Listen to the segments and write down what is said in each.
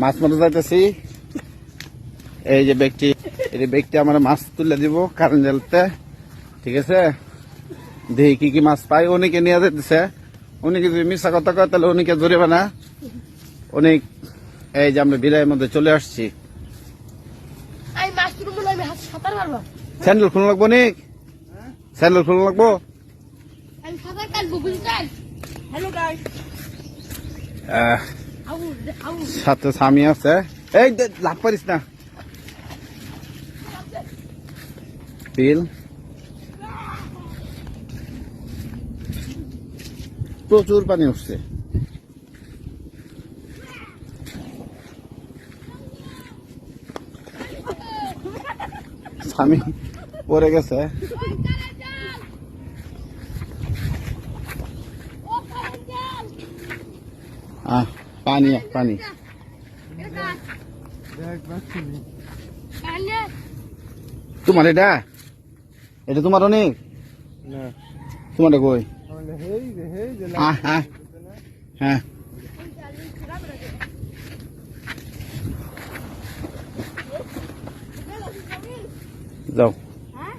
মাছ মারতে যাইতেছি। এই যে ব্যক্তি এই যে ব্যক্তি আমার মাছ তুলে দিব কারণ জালতে ঠিক আছে? দেখি কি কি মাছ পাই। উনিকে নিয়ে যেতেছে উনিকে যদি মিশা কথা কয় তাহলে উনিকে ধরিবে না অনেক এই যে আমরা বিলের মধ্যে চলে আসছি। স্যান্ডেল খুলে লাগবো অনেক? স্যান্ডেল খুলে লাগবো? হ্যালো গাইস সাথে স্বামী আছে। এই লাভ পারিস না। বিল প্রচুর পানি উঠছে। স্বামী পড়ে গেছে ও কারেন্ট জাল আহ পানি পানি তোমার এটা? এটা তোমার অনেক তোমার কই? হ্যাঁ হ্যাঁ হ্যাঁ। যাও। হ্যাঁ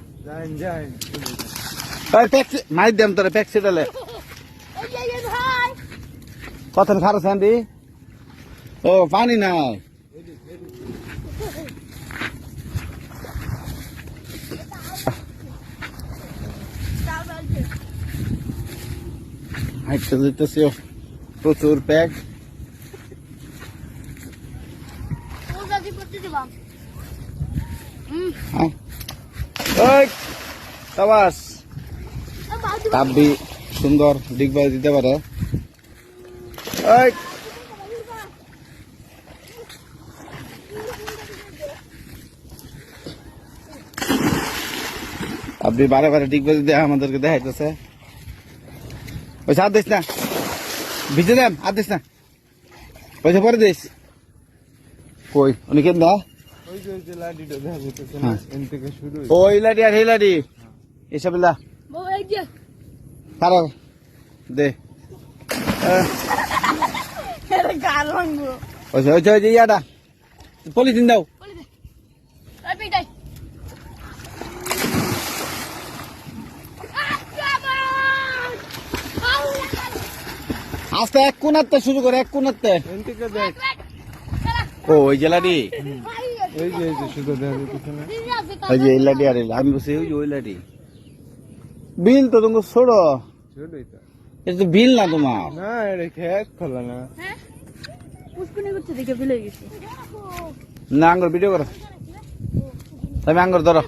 এই ট্যাক্সি মাই দেম তোরে এই ভাই কত খারো স্যান্ডি ও পানি নাই প্রচুর প্যাক। বালতি কাব্বি সুন্দর ডিগবাই দিতে পারে। আপনি বারে বারে ডিগবাজি দেয় আমাদেরকে দেখাইতেছে। ওই হাত দিস না। ভিজে দেন হাত দিস না। পয়সা পরে দিস। কই? উনি কেন দা? হ্যাঁ। ওই লাডি আর এই লাডি এসব দে আহ, এটা গাল ভাঙবো ওই যে- ওই যে- ওই যে ইয়াটা। পলিথিন দাও। বলে আস্তে এক কোনাতে শুরু করে এক কোনাতে ও ওই যে লাডি। ওই যে এই লাডি আর আমি বলছি ওই যে ওই লাডি। বিল তো তোমার ছোড়ো এটা তো বিল না তোমার? হ্যাঁ। পুষ্কুনি করছে দেখে ফেলে গেছে। না আঙ্গুর ভিডিও করো। তুমি আঙ্গুর ধরো।